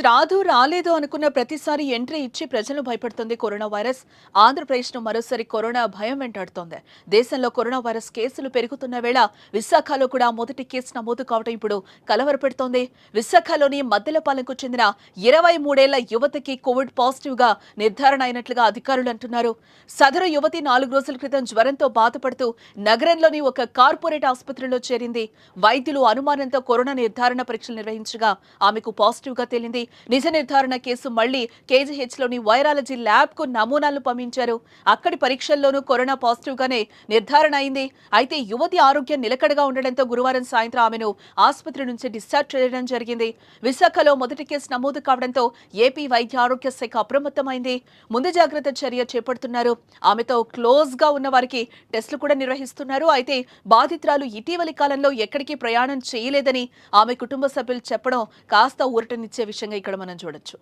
Yes రాదు రాలేదు అనుకున్న ప్రతిసారి ఎంట్రీ ఇచ్చి ప్రజలు భయపడుతుంది కరోనా వైరస్. ఆంధ్రప్రదేశ్ను మరోసారి కరోనా భయం వెంటాడుతోంది. దేశంలో కరోనా వైరస్ కేసులు పెరుగుతున్న వేళ విశాఖలో కూడా మొదటి కేసు నమోదు కావడం ఇప్పుడు కలవరపెడుతోంది. విశాఖలోని మద్దెలపాలెంకు చెందిన ఇరవై మూడేళ్ళ యువతికి కోవిడ్ పాజిటివ్గా నిర్ధారణ అయినట్లుగా అధికారులు అంటున్నారు. సదరు యువతి నాలుగు రోజుల క్రితం జ్వరంతో బాధపడుతూ నగరంలోని ఒక కార్పొరేట్ ఆసుపత్రిలో చేరింది. వైద్యులు అనుమానంతో కరోనా నిర్ధారణ పరీక్షలు నిర్వహించగా ఆమెకు పాజిటివ్గా తేలింది. నిజ నిర్ధారణ కేసు మళ్ళీ కేజీహెచ్లోని వైరాలజీ ల్యాబ్కు నమూనాలు పంపించారు. అక్కడి పరీక్షల్లోనూ కరోనా పాజిటివ్ గానే నిర్ధారణ అయింది. అయితే యువతి ఆరోగ్యం నిలకడగా ఉండడంతో గురువారం సాయంత్రం ఆమెను ఆసుపత్రి నుంచి డిశ్చార్జ్ చేయడం జరిగింది. విశాఖలో మొదటి కేసు నమోదు కావడంతో ఏపీ వైద్య ఆరోగ్య శాఖ అప్రమత్తమైంది. ముందు జాగ్రత్త చర్య చేపడుతున్నారు. ఆమెతో క్లోజ్గా ఉన్న వారికి టెస్టులు కూడా నిర్వహిస్తున్నారు. అయితే బాధితురాలు ఇటీవలి కాలంలో ఎక్కడికి ప్రయాణం చేయలేదని ఆమె కుటుంబ సభ్యులు చెప్పడం కాస్త ఊరటనిచ్చే విషయంగా ఇక్కడ మనం చూడొచ్చు.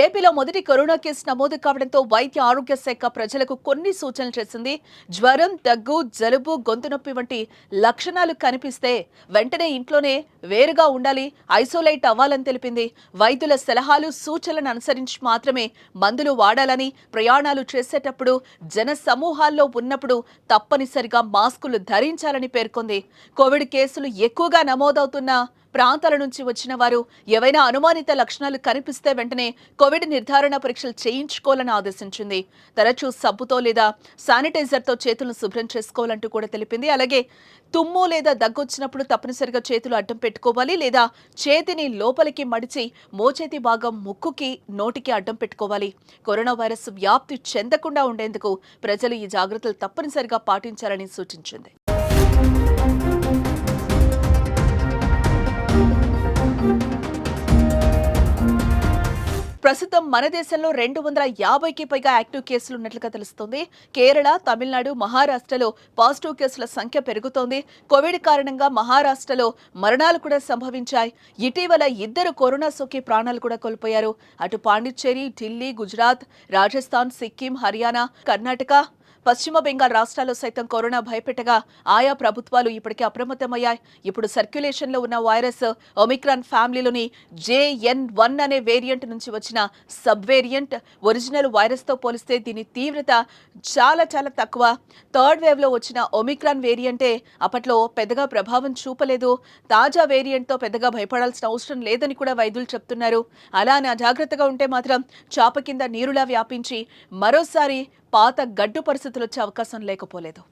ఏపీలో మొదటి కరోనా కేసు నమోదు కావడంతో వైద్య ఆరోగ్య శాఖ ప్రజలకు కొన్ని సూచనలు చేసింది. జ్వరం దగ్గు జలుబు గొంతు నొప్పి వంటి లక్షణాలు కనిపిస్తే వెంటనే ఇంట్లోనే వేరుగా ఉండాలి ఐసోలేట్ అవ్వాలని తెలిపింది. వైద్యుల సలహాలు సూచనలను అనుసరించి మాత్రమే మందులు వాడాలని ప్రయాణాలు చేసేటప్పుడు జన సమూహాల్లో ఉన్నప్పుడు తప్పనిసరిగా మాస్కులు ధరించాలని పేర్కొంది. కోవిడ్ కేసులు ఎక్కువగా నమోదవుతున్న ప్రాంతాల నుంచి వచ్చిన వారు ఏవైనా అనుమానిత లక్షణాలు కనిపిస్తే వెంటనే కోవిడ్ నిర్ధారణ పరీక్షలు చేయించుకోవాలని ఆదేశించింది. తరచూ సబ్బుతో లేదా శానిటైజర్తో చేతులను శుభ్రం చేసుకోవాలంటూ కూడా తెలిపింది. అలాగే తుమ్ము లేదా దగ్గొచ్చినప్పుడు తప్పనిసరిగా చేతులు అడ్డం పెట్టుకోవాలి లేదా చేతిని లోపలికి మడిచి మోచేతి భాగం ముక్కుకి నోటికి అడ్డం పెట్టుకోవాలి. కరోనా వైరస్ వ్యాప్తి చెందకుండా ఉండేందుకు ప్రజలు ఈ జాగ్రత్తలు తప్పనిసరిగా పాటించాలని సూచించింది. ప్రస్తుతం మన దేశంలో రెండు వందల యాభైకి పైగా యాక్టివ్ కేసులు ఉన్నట్లుగా తెలుస్తోంది. కేరళ తమిళనాడు మహారాష్ట్రలో పాజిటివ్ కేసుల సంఖ్య పెరుగుతోంది. కోవిడ్ కారణంగా మహారాష్ట్రలో మరణాలు కూడా సంభవించాయి. ఇటీవల ఇద్దరు కరోనా సోకి ప్రాణాలు కూడా కోల్పోయారు. అటు పాండిచ్చేరి ఢిల్లీ గుజరాత్ రాజస్థాన్ సిక్కిం హర్యానా కర్ణాటక పశ్చిమ బెంగాల్ రాష్ట్రాల్లో సైతం కరోనా భయపెట్టగా ఆయా ప్రభుత్వాలు ఇప్పటికే అప్రమత్తమయ్యాయి. ఇప్పుడు సర్క్యులేషన్లో ఉన్న వైరస్ ఒమిక్రాన్ ఫ్యామిలీలోని జేఎన్ వన్ అనే వేరియంట్ నుంచి వచ్చిన సబ్ వేరియంట్ ఒరిజినల్ వైరస్తో పోలిస్తే దీని తీవ్రత చాలా చాలా తక్కువ. థర్డ్ వేవ్లో వచ్చిన ఒమిక్రాన్ వేరియంటే అప్పట్లో పెద్దగా ప్రభావం చూపలేదు. తాజా వేరియంట్తో పెద్దగా భయపడాల్సిన అవసరం లేదని కూడా వైద్యులు చెప్తున్నారు. అలా అజాగ్రత్తగా ఉంటే మాత్రం చాప కింద నీరులా వ్యాపించి మరోసారి పాత గడ్డు పరిస్థితులు వచ్చే అవకాశం లేకపోలేదు.